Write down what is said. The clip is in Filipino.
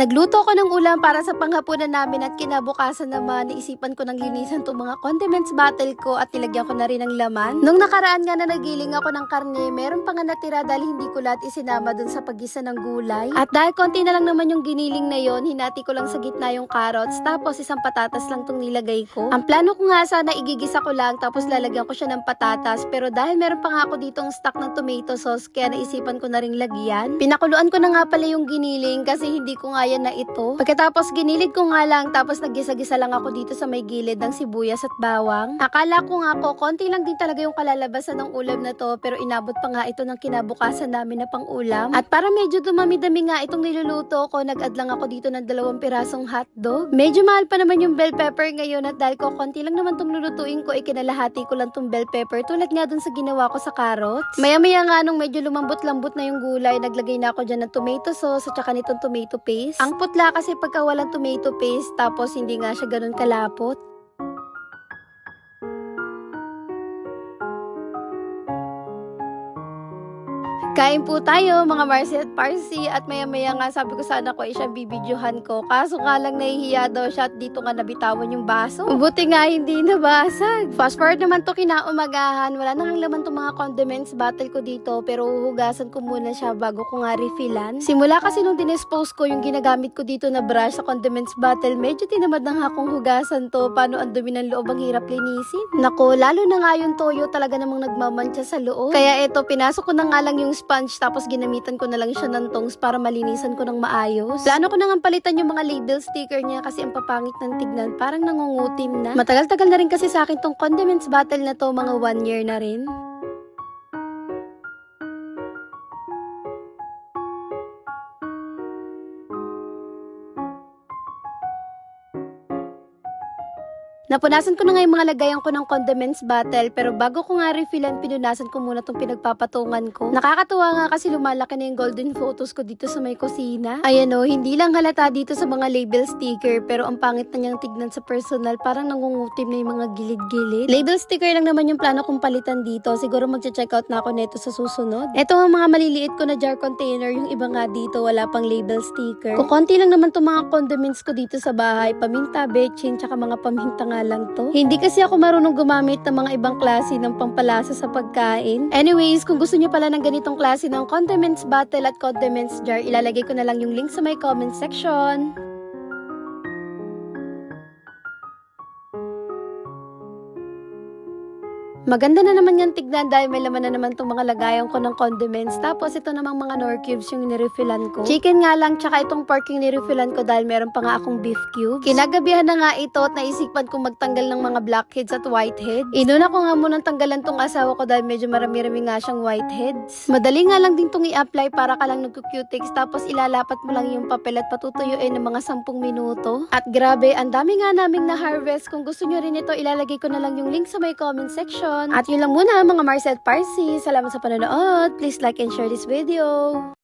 Nagluto ko ng ulam para sa panghapunan namin at kinabukasan naman naisipan ko ng linisan itong mga condiments bottle ko at nilagyan ko na rin ng laman. Nung nakaraan nga na nagiling ako ng karne, meron pa nga natira dahil hindi ko lahat isinama dun sa paggisa ng gulay. At dahil konti na lang naman yung giniling na yon, hinati ko lang sa gitna yung carrots tapos isang patatas lang tong nilagay ko. Ang plano ko nga sana igigisa ko lang tapos lalagyan ko siya ng patatas pero dahil meron pa nga ako ditong stock ng tomato sauce kaya naisipan ko na ring lagyan. Pinakuluan ko na nga pala yung giniling kasi hindi ko nga yan na ito. Pagkatapos ginilid ko nga lang tapos naggisa-gisa lang ako dito sa may gilid ng sibuyas at bawang. Akala ko nga po konti lang din talaga yung kalalabasan ng ulam na to pero inabot pa nga ito ng kinabukasan namin na pang ulam. At para medyo dumami-dami nga itong niluluto ko, nag-add ako dito ng dalawang pirasong hotdog. Medyo mahal pa naman yung bell pepper ngayon at dahil ko konti lang naman itong lulutuin ko, ikinalahati ko lang tong bell pepper tulad nga dun sa ginawa ko sa carrots. Maya-maya nga nung medyo lumambot-lambot na yung gulay, naglagay na ako dyan ng tomato sauce at saka nitong tomato paste. Ang putla kasi pagka walang tomato paste tapos hindi nga siya ganun kalapot. Kain po tayo mga Marcy at Parsi at maya maya nga sabi ko sana ko ay siya bibidyohan ko kaso nga lang nahihiya daw siya at dito nga nabitawan yung baso. Buti nga hindi nabasag. Fast forward naman to kinaumagahan wala nang laman tong mga condiments bottle ko dito pero uhugasan ko muna siya bago ko nga refillan. Simula kasi nung dinispose ko yung ginagamit ko dito na brush sa condiments bottle medyo tinamad ng akong hugasan to paano ang dumi ng loob ang hirap linisin. Nako lalo na nga yung toyo talaga namang nagmamantsa sa loob. Kaya eto pinasok ko na nga lang yung sponge tapos ginamitan ko na lang siya ng tongs para malinisan ko ng maayos. Plano ko na nga palitan yung mga label sticker niya kasi ang papangit ng tignan parang nangungutim na. Matagal-tagal na rin kasi sa akin tong condiments bottle na to mga one year na rin. Napunasan ko na nga yung mga lagayan ko ng condiments bottle pero bago ko nga refillan, pinunasan ko muna tong pinagpapatungan ko. Nakakatuwa nga kasi lumalaki na yung golden photos ko dito sa may kusina. Ayan o, hindi lang halata dito sa mga label sticker pero ang pangit na niyang tignan sa personal parang nangungutim na yung mga gilid-gilid. Label sticker lang naman yung plano kong palitan dito. Siguro magche-check out na ako neto sa susunod. Ito ang mga maliliit ko na jar container. Yung iba nga dito wala pang label sticker. Kung konti lang naman tong mga condiments ko dito sa bahay. Paminta, bechin, tsaka mga paminta nga lang to. Hindi kasi ako marunong gumamit ng mga ibang klase ng pampalasa sa pagkain. Anyways, kung gusto niyo pala ng ganitong klase ng condiments bottle at condiments jar, ilalagay ko na lang yung link sa my comment section. Maganda na naman yung tignan dahil may laman na naman itong mga lagayan ko ng condiments. Tapos ito namang mga nor cubes yung nirefillan ko. Chicken nga lang, tsaka itong pork yung nirefillan ko dahil meron pa nga akong beef cubes. Kinagabihan na nga ito at naisipan kong magtanggal ng mga blackheads at whiteheads. Inuna ko nga munang tanggalan tong asawa ko dahil medyo marami-rami nga siyang whiteheads. Madali nga lang din tong i-apply para ka lang nagko-cutex tapos ilalapat mo lang yung papel at patutuyuin ng mga 10 minuto. At grabe, ang dami nga naming na-harvest. Kung gusto nyo rin ito, ilalagay ko na lang yung link sa my comment section. At yun lang muna mga Marcel Parsi. Salamat sa panonood. Please like and share this video.